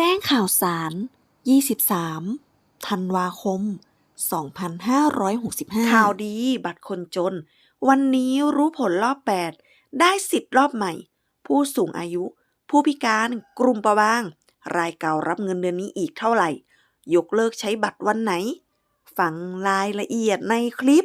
แจ้งข่าวสาร 23 ธันวาคม 2565 ข่าวดี บัตรคนจน วันนี้รู้ผลรอบ 8 ได้สิทธิ์รอบใหม่ ผู้สูงอายุ ผู้พิการกลุ่มประบาง รายเก่ารับเงินเดือนนี้อีกเท่าไหร่ ยกเลิกใช้บัตรวันไหน ฟังรายละเอียดในคลิป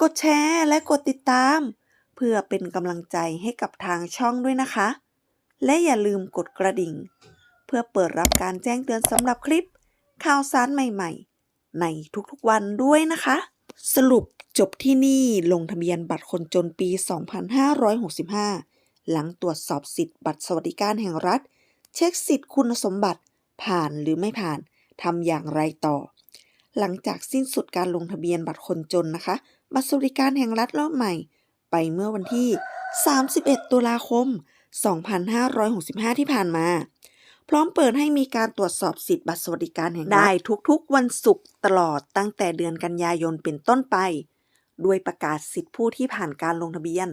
กดแชร์และกดติดตาม เพื่อเป็นกำลังใจให้กับทางช่องด้วยนะคะ และอย่าลืมกดกระดิ่ง เพื่อเปิดรับการแจ้งเตือนสำหรับคลิป ข่าวสารใหม่ๆ ในทุกๆวันด้วยนะคะ สรุปจบที่นี่ลงทะเบียนบัตรคนจนปี 2565 หลังตรวจสอบสิทธิ์บัตรสวัสดิการแห่งรัฐ เช็คสิทธิ์คุณสมบัติผ่านหรือไม่ผ่านทำอย่างไรต่อ หลังจากสิ้นสุดการลงทะเบียนบัตรคนจนนะคะ บัตรสวัสดิการแห่งรัฐรอบใหม่ ไปเมื่อวันที่ 31 ตุลาคม 2565 ที่ผ่านมา พร้อมเปิดให้มีการตรวจสอบสิทธิบัตรสวัสดิการแห่งรัฐได้ทุกๆ วันศุกร์ตลอดตั้งแต่เดือนกันยายนเป็นต้นไป ด้วยประกาศสิทธิผู้ที่ผ่านการลงทะเบียน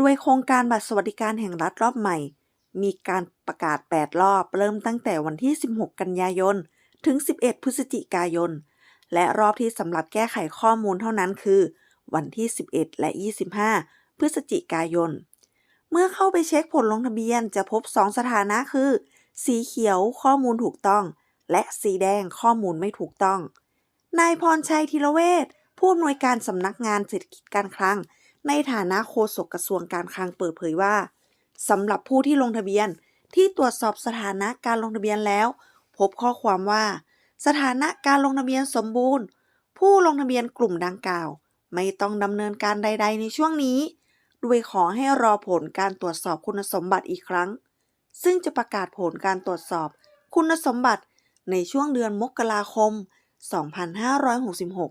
ด้วยโครงการบัตรสวัสดิการแห่งรัฐรอบใหม่ มีการประกาศ 8 รอบ เริ่มตั้งแต่วันที่ 16 กันยายน ถึง 11 พฤศจิกายน และรอบที่สำหรับแก้ไขข้อมูลเท่านั้นคือ วันที่ 11 และ 25 พฤศจิกายน เมื่อเข้าไปเช็คผลลงทะเบียนจะพบ 2 สถานะคือ สีเขียวข้อมูลถูกต้อง และสีแดงข้อมูลไม่ถูกต้อง นายพรชัยธีรเวชผู้อำนวยการสำนักงานเศรษฐกิจการคลัง ในฐานะโฆษกกระทรวงการคลังเปิดเผยว่าสำหรับผู้ที่ลงทะเบียนที่ตรวจสอบสถานะการลงทะเบียนแล้ว พบข้อความว่า สถานะการลงทะเบียนสมบูรณ์ ผู้ลงทะเบียนกลุ่มดังกล่าว ไม่ต้องดำเนินการใด ๆ ในช่วงนี้ โดยขอให้รอผลการตรวจสอบคุณสมบัติอีกครั้ง ซึ่งจะประกาศผลการตรวจสอบคุณสมบัติในช่วงเดือนมกราคม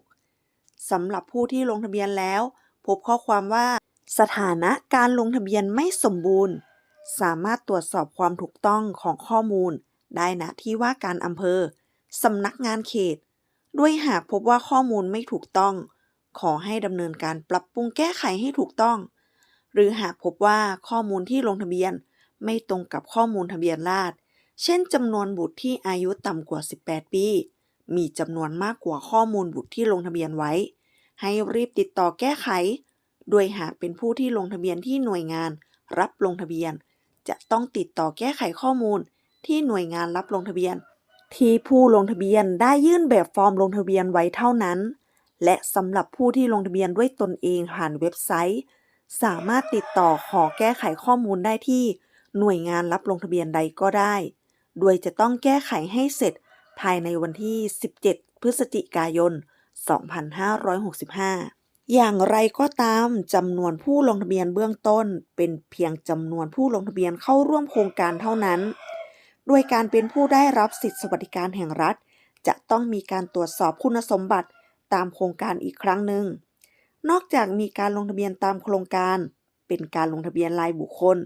2566 สำหรับผู้ที่ลงทะเบียนแล้ว พบข้อความว่า สถานะการลงทะเบียนไม่สมบูรณ์ สามารถตรวจสอบความถูกต้องของข้อมูล ได้ณที่ว่าการอำเภอ สำนักงานเขต ด้วยหากพบว่าข้อมูลไม่ถูกต้อง ขอให้ดำเนินการปรับปรุงแก้ไขให้ถูกต้อง หรือหากพบว่าข้อมูลที่ลงทะเบียนไม่ตรงกับข้อมูลทะเบียนราษฎรเช่นจำนวนบุตรที่อายุต่ำกว่า 18 ปี มีจำนวนมากกว่าข้อมูลบุตรที่ลงทะเบียนไว้ ให้รีบติดต่อแก้ไข โดยหากเป็นผู้ที่ลงทะเบียนที่หน่วยงาน รับลงทะเบียน จะต้องติดต่อแก้ไขข้อมูลที่หน่วยงานรับลงทะเบียน ที่ผู้ลงทะเบียนได้ยื่นแบบฟอร์มลงทะเบียนไว้เท่านั้น และสำหรับผู้ที่ลงทะเบียนด้วยตนเองผ่านเว็บไซต์ สามารถติดต่อขอแก้ไขข้อมูลได้ที่หน่วยงานรับลงทะเบียนใดก็ได้ โดยจะต้องแก้ไขให้เสร็จภายในวันที่ 17 พฤศจิกายน 2565 อย่างไรก็ตามจำนวนผู้ลงทะเบียนเบื้องต้น เป็นเพียงจำนวนผู้ลงทะเบียนเข้าร่วมโครงการเท่านั้น โดยการเป็นผู้ได้รับสิทธิสวัสดิการแห่งรัฐ จะต้องมีการตรวจสอบคุณสมบัติตามโครงการอีกครั้งหนึ่ง นอกจากมีการลงทะเบียนตามโครงการ เป็นการลงทะเบียนรายบุคคล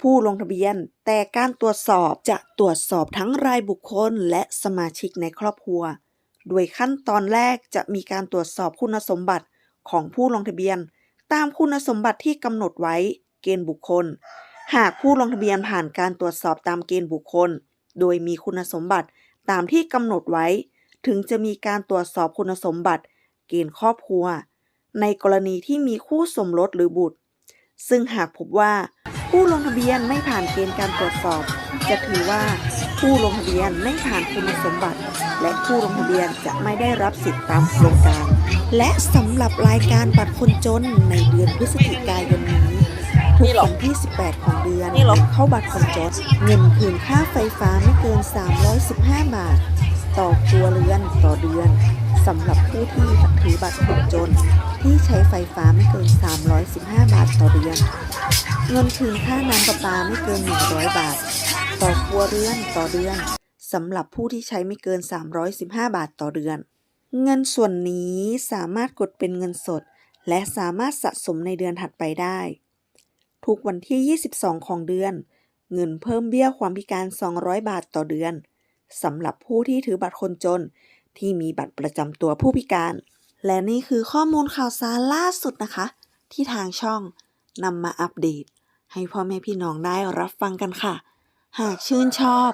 ผู้ลงทะเบียนแต่การตรวจสอบจะตรวจสอบทั้งรายบุคคลและสมาชิกในครอบครัว โดยขั้นตอนแรกจะมีการตรวจสอบคุณสมบัติของผู้ลงทะเบียน ตามคุณสมบัติที่กำหนดไว้เกณฑ์บุคคล หากผู้ลงทะเบียนผ่านการตรวจสอบตามเกณฑ์บุคคล โดยมีคุณสมบัติตามที่กำหนดไว้ ถึงจะมีการตรวจสอบคุณสมบัติ เกณฑ์ครอบครัว ในกรณีที่มีคู่สมรสหรือบุตร ซึ่งหากพบว่า ผู้ลงทะเบียนไม่ผ่านเกณฑ์การตรวจสอบ จะถือว่า ผู้ลงทะเบียนไม่ผ่านคุณสมบัติ และผู้ลงทะเบียนจะไม่ได้รับสิทธิตามโครงการ และสำหรับรายการบัตรคนจนในเดือนพฤศจิกายน นี้ทุกวันที่ 18 ของเดือนนี่เหรอ เข้าบัตรคนจนเงินคืนค่าไฟฟ้าไม่เกิน 315 บาท ต่อครัวเรือนต่อเดือนสำหรับผู้ที่ถือบัตรคนจนที่ที่ใช้ไฟฟ้าไม่เกิน 315 บาทต่อเดือน เงินคืนค่าน้ำประปาไม่เกิน 100 บาท ต่อครัวเรือนต่อเดือนสำหรับผู้ที่ใช้ไม่เกิน 315 บาทต่อเดือน เงินส่วนนี้สามารถกดเป็นเงินสด และสามารถสะสมในเดือนถัดไปได้ ทุกวันที่ 22 ของเดือน เงินเพิ่มเบี้ยความพิการ 200 บาทต่อเดือนสำหรับผู้ที่ถือบัตรคนจน ที่มีบัตรประจำตัวผู้พิการ และนี่คือข้อมูลข่าวสารล่าสุดนะคะ ที่ทางช่องนำมาอัปเดต ให้พ่อแม่พี่น้องได้รับฟังกันค่ะ หากชื่นชอบ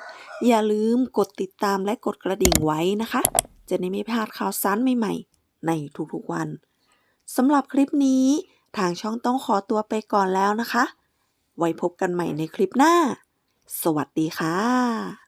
อย่าลืมกดติดตามและกดกระดิ่งไว้นะคะ จะได้ไม่พลาดข่าวสารใหม่ๆ ในทุกๆวันสำหรับคลิปนี้ ทางช่องต้องขอตัวไปก่อนแล้วนะคะ ไว้พบกันใหม่ในคลิปหน้า สวัสดีค่ะ